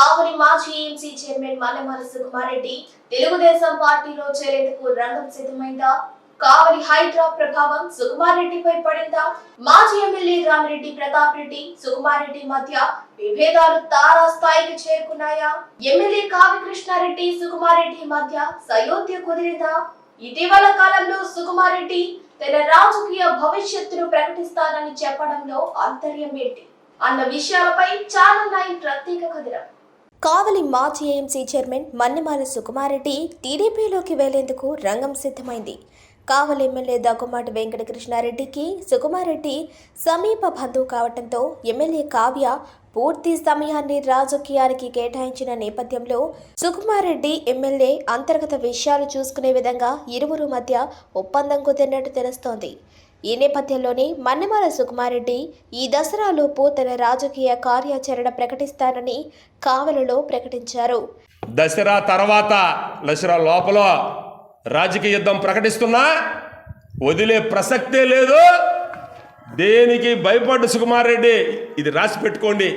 కావలి మాజీ MC chairman Mallemala Sukumar Reddy Telugu Desam పార్టీలో చేరేందుకు రంగం సిద్ధమైందా? కావలి హైడ్రా ప్రభావం సుకుమారెడ్డిపై పడిందా? మాజీ ఎమ్మెల్యే రామిరెడ్డి ప్రతాప్ రెడ్డి సుకుమారెడ్డి మధ్య విభేదాలు తారా స్థాయికి చేరుకున్నాయా? ఎమ్మెల్యే కావి కృష్ణారెడ్డి సుకుమారెడ్డి మధ్య సయోధ్య కుదిరిందా? ఇటీవల కాలంలో సుకుమారెడ్డి తన రాజకీయ భవిష్యత్తును ప్రకటిస్తానని చెప్పడంలో ఆంతర్యం ఏంటి? అన్న విషయాలపై ఛానల్ నైన్ ప్రత్యేక కథనం. కావలి మాజీ ఏఎంసీ చైర్మన్ మన్నెమాల సుకుమారెడ్డి టీడీపీలోకి వెళ్ళేందుకు రంగం సిద్ధమైంది. కావలి ఎమ్మెల్యే దగ్గుమాటి వెంకటకృష్ణారెడ్డికి సుకుమారెడ్డి సమీప బంధువు కావడంతో ఎమ్మెల్యే కావ్య పూర్తి సమయాన్ని రాజకీయానికి కేటాయించిన నేపథ్యంలో సుకుమారెడ్డి ఎమ్మెల్యే అంతర్గత విషయాలు చూసుకునే విధంగా ఇరువురు మధ్య ఒప్పందం కుదిరినట్టు తెలుస్తోంది. ఈ నేపథ్యంలోనే మన్నెమాల సుకుమారెడ్డి ఈ దసరాలోపు తన రాజకీయ కార్యాచరణ ప్రకటిస్తానని కావలిలో ప్రకటించారు. దసరా తర్వాత దసరా లోపల రాజకీయ యుద్ధం ప్రకటిస్తున్నా వదిలే ప్రసక్తే లేదు. దేనికి భయపడ్డు సుకుమార్ రెడ్డి ఇది రాసి పెట్టుకోండి.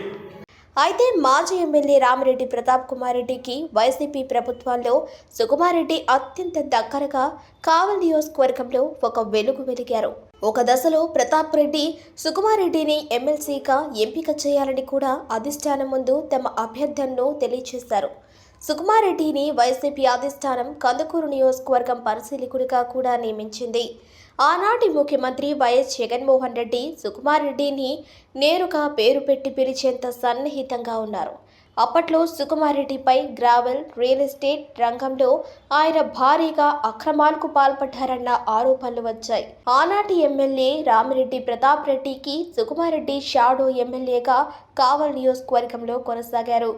అయితే మాజీ ఎమ్మెల్యే రామిరెడ్డి ప్రతాప్ కుమార్ రెడ్డికి వైసీపీ ప్రభుత్వంలో సుకుమారెడ్డి అత్యంత దగ్గరగా కావల్ నియోజకవర్గంలో ఒక వెలుగు వెలిగారు. ఒక దశలో ప్రతాప్ రెడ్డి సుకుమారెడ్డిని ఎమ్మెల్సీగా ఎంపిక చేయాలని కూడా అధిష్టానం ముందు తమ అభ్యర్థనను తెలియజేశారు సుకుమారెడ్డిని వైసీపీ అధిష్టానం కందుకూరు నియోజకవర్గం పరిశీలకుడిగా కూడా నియమించింది. ఆనాటి ముఖ్యమంత్రి వైఎస్ జగన్మోహన్ రెడ్డి సుకుమారెడ్డిని నేరుగా పేరు పెట్టి పిలిచేంత సన్నిహితంగా ఉన్నారు. అప్పట్లో సుకుమారెడ్డిపై గ్రావెల్ రియల్ ఎస్టేట్ రంగంలో ఆయన భారీగా అక్రమాలకు పాల్పడ్డారన్న ఆరోపణలు వచ్చాయి. ఆనాటి ఎమ్మెల్యే రామిరెడ్డి ప్రతాప్ రెడ్డికి సుకుమారెడ్డి షాడో ఎమ్మెల్యేగా కావల్ నియోజకవర్గంలో కొనసాగారు.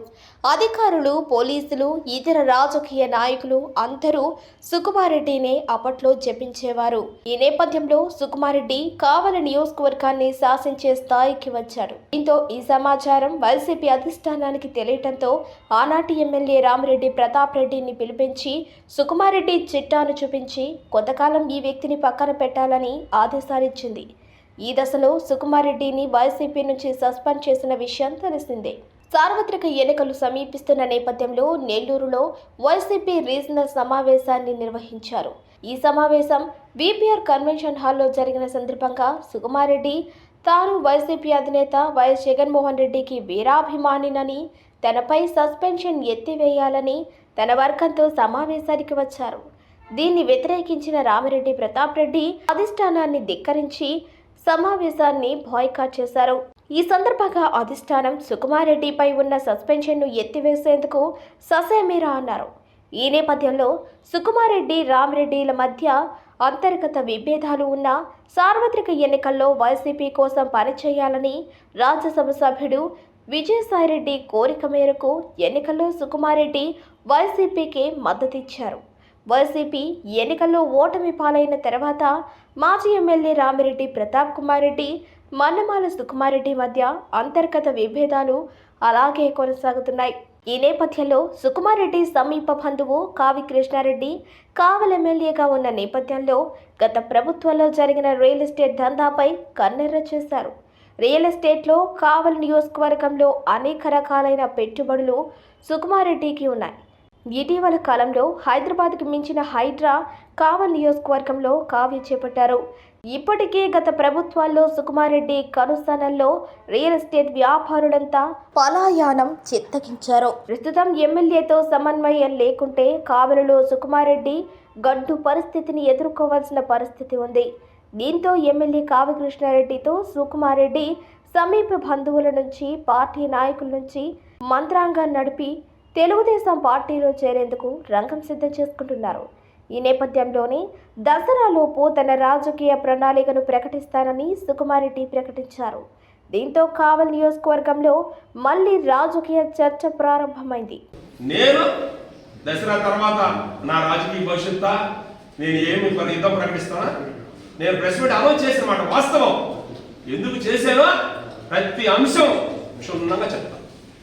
అధికారులు పోలీసులు ఇతర రాజకీయ నాయకులు అందరూ సుకుమారెడ్డినే అప్పట్లో జపించేవారు. ఈ నేపథ్యంలో సుకుమారెడ్డి కావలి నియోజకవర్గాన్ని శాసించే స్థాయికి వచ్చాడు దీంతో ఈ సమాచారం వైసీపీ అధిష్టానానికి తెలియటంతో ఆనాటి ఎమ్మెల్యే రామిరెడ్డి ప్రతాప్ రెడ్డిని పిలిపించి సుకుమారెడ్డి చిట్టాను చూపించి కొంతకాలం ఈ వ్యక్తిని పక్కన పెట్టాలని ఆదేశాలిచ్చింది. ఈ దశలో సుకుమారెడ్డిని వైసీపీ నుంచి సస్పెండ్ చేసిన విషయం తెలిసిందే. సార్వత్రిక ఎన్నికలు సమీపిస్తున్న నేపథ్యంలో నెల్లూరులో వైసీపీ రీజనల్ సమావేశాన్ని నిర్వహించారు. ఈ సమావేశం బీపీఆర్ కన్వెన్షన్ హాల్లో జరిగిన సందర్భంగా సుకుమారెడ్డి తాను వైసీపీ అధినేత వైఎస్ జగన్మోహన్ రెడ్డికి వీరాభిమానినని తనపై సస్పెన్షన్ ఎత్తివేయాలని తన వర్గంతో సమావేశానికి వచ్చారు. దీన్ని వ్యతిరేకించిన రామిరెడ్డి ప్రతాప్ రెడ్డి అధిష్టానాన్ని ధిక్కరించి సమావేశాన్ని బాయ్కాట్ చేశారు. ఈ సందర్భంగా అధిష్టానం సుకుమారెడ్డిపై ఉన్న సస్పెన్షన్ను ఎత్తివేసేందుకు ససేమీరా అన్నారు. ఈ నేపథ్యంలో సుకుమారెడ్డి రామిరెడ్డిల మధ్య అంతర్గత విభేదాలు ఉన్న సార్వత్రిక ఎన్నికల్లో వైసీపీ కోసం పనిచేయాలని రాజ్యసభ సభ్యుడు విజయసాయిరెడ్డి కోరిక మేరకు ఎన్నికల్లో సుకుమారెడ్డి వైసీపీకి మద్దతిచ్చారు. వైసీపీ ఎన్నికల్లో ఓటమి పాలైన తర్వాత మాజీ ఎమ్మెల్యే రామిరెడ్డి ప్రతాప్ కుమార్ రెడ్డి మన్నమాల సుకుమారెడ్డి మధ్య అంతర్గత విభేదాలు అలాగే కొనసాగుతున్నాయి. ఈ నేపథ్యంలో సుకుమారెడ్డి సమీప బంధువు కావి కృష్ణారెడ్డి కావల్ ఎమ్మెల్యేగా ఉన్న నేపథ్యంలో గత ప్రభుత్వంలో జరిగిన రియల్ ఎస్టేట్ దందాపై కన్నెర్ర చేశారు. రియల్ ఎస్టేట్లో కావల్ నియోజకవర్గంలో అనేక రకాలైన పెట్టుబడులు సుకుమారెడ్డికి ఉన్నాయి. ఇటీవల కాలంలో హైదరాబాద్కు మించిన హైడ్రా కావల్ నియోజకవర్గంలో కావ్య చేపట్టారు. ఇప్పటికే గత ప్రభుత్వాల్లో సుకుమారెడ్డి కనుసనల్లో రియల్ ఎస్టేట్ వ్యాపారులంతా పలాయానం చిత్తగించారు. ప్రస్తుతం ఎమ్మెల్యేతో సమన్వయం లేకుంటే కావలిలో సుకుమారెడ్డి గడ్డు పరిస్థితిని ఎదుర్కోవాల్సిన పరిస్థితి ఉంది. దీంతో ఎమ్మెల్యే కావ్యకృష్ణారెడ్డితో సుకుమారెడ్డి సమీప బంధువుల నుంచి పార్టీ నాయకుల నుంచి మంత్రాంగం నడిపి తెలుగుదేశం పార్టీలో చేరేందుకు రంగం సిద్ధం చేసుకుంటున్నారు. ఈ నేపథ్యంలోనే దసరాలోపు తన రాజకీయ ప్రణాళికను ప్రకటిస్తానని సుకుమారెడ్డి ప్రకటించారు. దీంతో కావల్ నియోజకవర్గంలో మళ్ళీ రాజకీయ చర్చ ప్రారంభమైంది. నేను దసరా తర్వాత నా రాజకీయ భవిష్యత్ నేను ఏమి మరి యుద్ధం ప్రకటిస్తానా? నేను ప్రెస్ మీట్ అనౌన్స్ చేసిన మాట వాస్తవం. ఎందుకు చేశానో ప్రతి అంశం క్షుణ్ణంగా చెప్తాను.